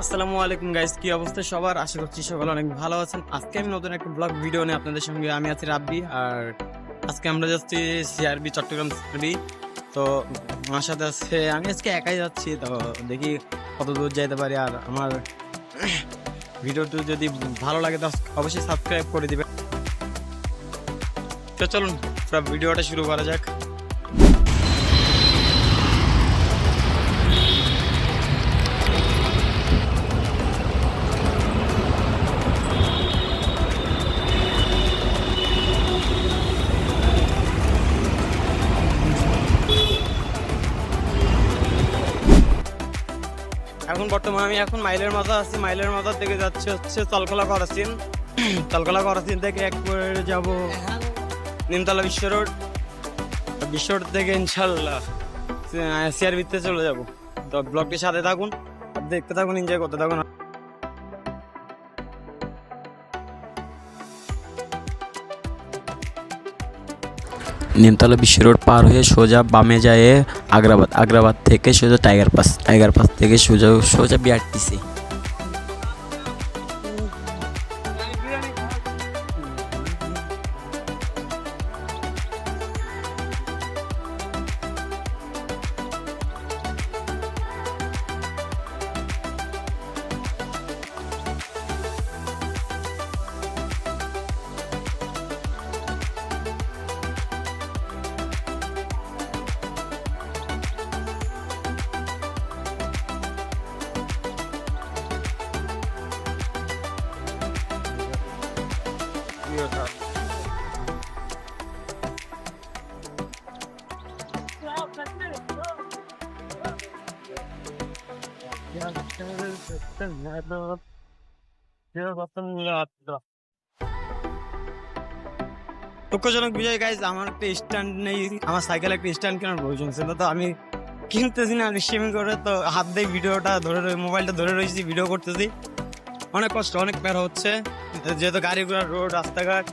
আসসালামু আলাইকুম গাইস কি অবস্থা সবার? আশা করছি সকলে অনেক ভালো আছেন। আজকে আমি নতুন একটা ব্লগ ভিডিও নিয়ে আপনাদের সঙ্গে আমি আছি রাব্বি। আর আজকে আমরা যাচ্ছি সিআরবি চট্টগ্রাম সিআরবি তো আমার সাথে আছে আমি আজকে একাই যাচ্ছি, তো দেখি কত দূর যাইতে পারি। আর আমার ভিডিওটি যদি ভালো লাগে, তো অবশ্যই সাবস্ক্রাইব করে দিবেন। তো চলুন ভিডিওটা শুরু করা যাক। এখন বর্তমানে আমি এখন মাইলের মাথা আছি, মাইলের মাথা থেকে যাচ্ছে হচ্ছে তলকলা করাচিন তলকলা করাচিন থেকে এক যাব নিমতলা বিশ্ব রোড। বিশ্ব রোড থেকে ইনশাল্লাহ সিআরবিতে চলে যাব। তো ব্লগটির সাথে থাকুন দেখতে থাকুন এনজয় করতে থাকুন। নিমতলা বিশ্ব রোড পার হয়ে সোজা বামে যায় আগ্রাবাদ। আগ্রাবাদ থেকে সোজা টাইগার পাস টাইগার পাস থেকে সোজা সোজা বিআরটিসি দুঃখজনক বিজয় গাইজ আমার একটা স্ট্যান্ড নেই, আমার সাইকেল একটা স্ট্যান্ড কেনার প্রয়োজন ছিল, তো আমি কিনতেছি না স্ট্রিমিং করে তো হাত দিয়ে ভিডিওটা ধরে মোবাইলটা ধরে রয়েছি ভিডিও করতেছি। অনেক কষ্ট, অনেক প্যারা হচ্ছে। যেহেতু গাড়ি ঘোড়া রোড, রাস্তাঘাট।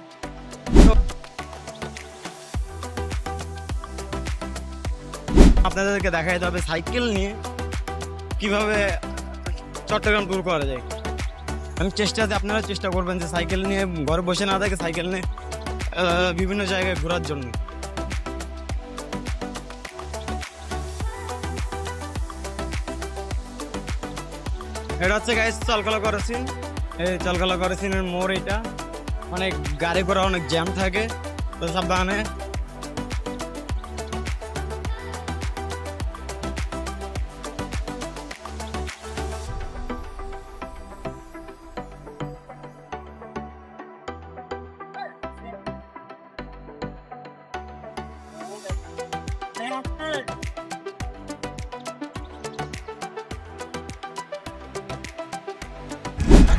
আপনাদেরকে দেখাইতে হবে সাইকেল নিয়ে কীভাবে চট্টগ্রাম ট্যুর করা যায়। আমি চেষ্টাতে আপনারা চেষ্টা করবেন যে সাইকেল নিয়ে, ঘরে বসে না থাকে সাইকেল নিয়ে বিভিন্ন জায়গায় ঘোরার জন্য। এটা হচ্ছে গাইস চলকলা করেছেন। এই চলকলা করেছেন মোড় এটা। অনেক গাড়ি ঘোড়া, অনেক জ্যাম থাকে। তো সাবধানে।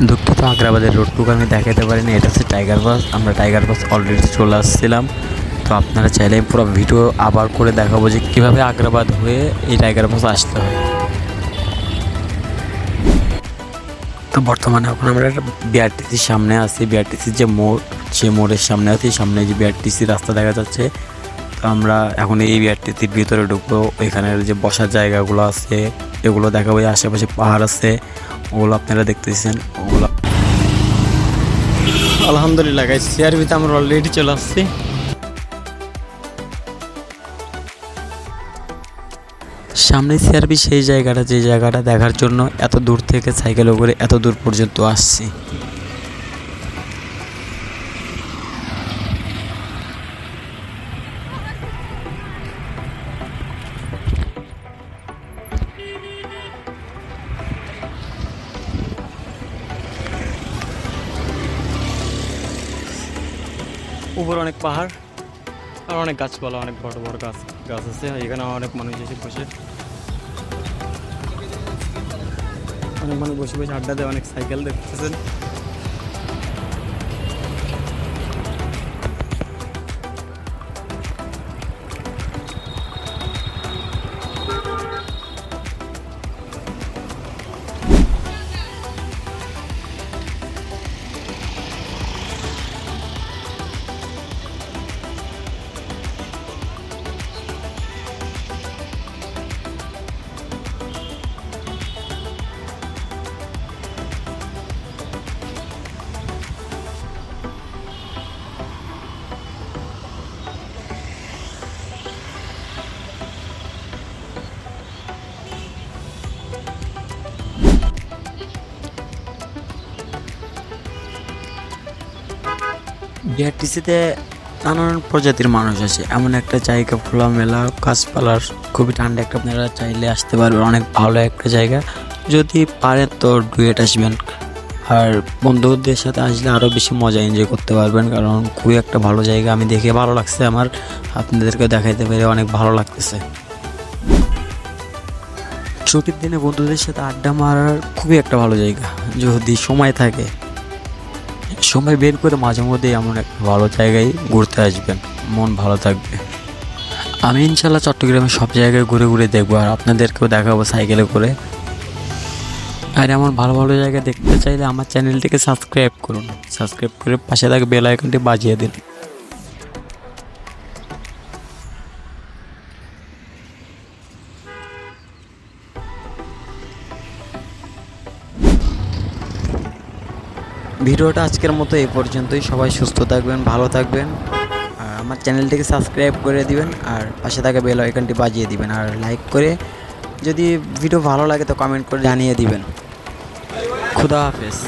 দুঃখিত, আগ্রাবাদের রোডটুকু আমি দেখাতে পারিনি, এটা হচ্ছে টাইগার বাস আমরা টাইগার বাস অলরেডি চলে আসছিলাম। তো আপনারা চাইলে পুরো ভিডিও আবার করে দেখাবো যে কীভাবে আগ্রাবাদ হয়ে এই টাইগার বাস আসতে হয়। তো বর্তমানে এখন আমরা বিআরটিসির সামনে আছি বিআরটিসির যে মোড় সে মোড়ের সামনে আছি, সামনে যে বিআরটিসি রাস্তা দেখা যাচ্ছে, তো আমরা এখন এই বিআরটিসির ভিতরে ঢুকবো। এখানের যে বসার জায়গাগুলো আছে, এগুলো দেখাবো আশেপাশে পাহাড় আছে ওগুলো আপনারা দেখতেছেন ওগুলো। আলহামদুলিল্লাহ গাইস সিআরবিতে আমরা অলরেডি চলে আসছি। সামনে সিআরবি সেই জায়গাটা যে জায়গাটা দেখার জন্য এত দূর থেকে সাইকেলে করে এত দূর পর্যন্ত আসছি। উপরে অনেক পাহাড় আর অনেক গাছপালা, অনেক বড় বড় গাছ গাছ আছে। এখানে অনেক মানুষ এসে বসে। অনেক মানুষ বসে বসে আড্ডা দেয়, অনেক সাইকেল দেখতেছেন। বিআরটিসিতে নানান প্রজাতির মানুষ আছে এমন একটা জায়গা, খোলামেলা গাছপালার খুবই ঠান্ডা একটা, আপনারা চাইলে আসতে পারবেন। অনেক ভালো একটা জায়গা। যদি পারেন তো ডুয়েট আসবেন। আর বন্ধুদের সাথে আসলে আরও বেশি মজা এনজয় করতে পারবেন, কারণ খুবই একটা ভালো জায়গা। আমি দেখে ভালো লাগছে আমার। আপনাদেরকে দেখাইতে পেরে অনেক ভালো লাগতেছে। ছুটির দিনে বন্ধুদের সাথে আড্ডা মারার খুবই একটা ভালো জায়গা। যদি সময় থাকে। সময় বের করে মাঝে মধ্যে এমন এক ভালো জায়গায় ঘুরতে আসবেন। মন ভালো থাকবে। আমি ইনশাল্লাহ চট্টগ্রামে সব জায়গায় ঘুরে ঘুরে দেখব আর আপনাদেরকেও দেখাবো সাইকেলে করে। আর এমন ভালো ভালো জায়গা দেখতে চাইলে আমার চ্যানেলটিকে সাবস্ক্রাইব করুন। সাবস্ক্রাইব করে পাশে থাকা বেল আইকনটি বাজিয়ে দিন। ভিডিওটা আজকের মতো এই পর্যন্তই। সবাই সুস্থ থাকবেন, ভালো থাকবেন। আর আমার চ্যানেলটিকে সাবস্ক্রাইব করে দিবেন আর পাশে থাকা বেল আইকনটি বাজিয়ে দিবেন আর লাইক করে যদি ভিডিও ভালো লাগে তো কমেন্ট করে জানিয়ে দিবেন। খুদা হাফেজ।